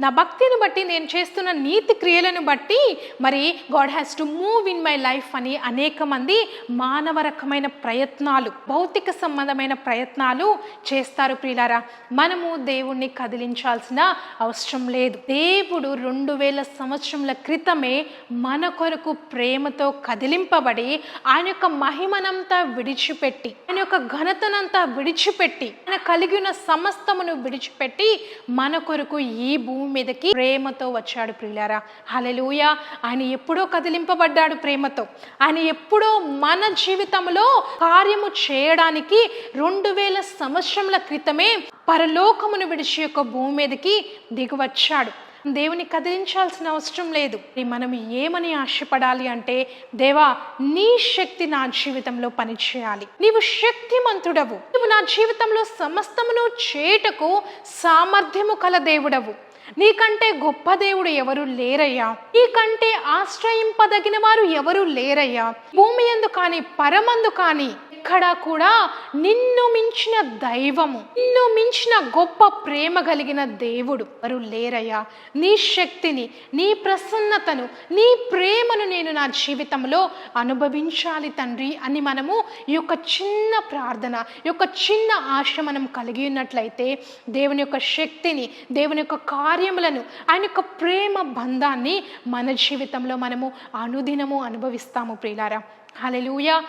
నా భక్తిని బట్టి నేను చేస్తున్న నీతి క్రియలను బట్టి మరి God has to move in my life అని అనేక మంది మానవ రకమైన ప్రయత్నాలు భౌతిక సంబంధమైన ప్రయత్నాలు చేస్తారు ప్రియులారా. మనము దేవుణ్ణి కదిలించాల్సిన అవసరం లేదు. దేవుడు రెండు వేల సంవత్సరముల క్రితమే మన కొరకు ప్రేమతో కదిలింపబడి ఆయన యొక్క మహిమనంతా విడిచిపెట్టి ఆయన యొక్క ఘనతనంతా విడిచిపెట్టి ఆయన కలిగి ఉన్న సమస్తమును విడిచిపెట్టి మన కొరకు ఈ భూమి భూమి మీదకి ప్రేమతో వచ్చాడు ప్రియులారా. హలలుయ ఆయన ఎప్పుడో కదిలింపబడ్డాడు ప్రేమతో. ఆయన ఎప్పుడో మన జీవితంలో కార్యము చేయడానికి రెండు వేల సంవత్సరముల క్రితమే పరలోకమును విడిచి యొక్క భూమి మీదకి దిగువచ్చాడు దేవుని కదిలించాల్సిన అవసరం లేదు. మనం ఏమని ఆశపడాలి అంటే దేవా నీ శక్తి నా జీవితంలో పనిచేయాలి. నీవు శక్తిమంతుడవు. నువ్వు నా జీవితంలో సమస్తమును చేటకు సామర్థ్యము కల దేవుడవు. నీకంటే గొప్ప దేవుడు ఎవరు లేరయ్యా? నీకంటే ఆశ్రయింపదగిన వారు ఎవరు లేరయ్యా? భూమి ఎందు కానీ పరమందు కానీ ఎక్కడా కూడా నిన్ను మించిన దైవము నిన్ను మించిన గొప్ప ప్రేమ కలిగిన దేవుడు ఎవరు లేరయ్యా? నీ శక్తిని నీ ప్రసన్నతను నీ ప్రేమను నేను నా జీవితంలో అనుభవించాలి తండ్రి అని మనము ఈ యొక్క చిన్న ప్రార్థన ఈ యొక్క చిన్న ఆశ మనం కలిగి ఉన్నట్లయితే దేవుని యొక్క శక్తిని దేవుని యొక్క కార్యములను ఆయన యొక్క ప్రేమ బంధాన్ని మన జీవితంలో మనము అనుదినము అనుభవిస్తాము ప్రియులారా. హల్లెలూయా.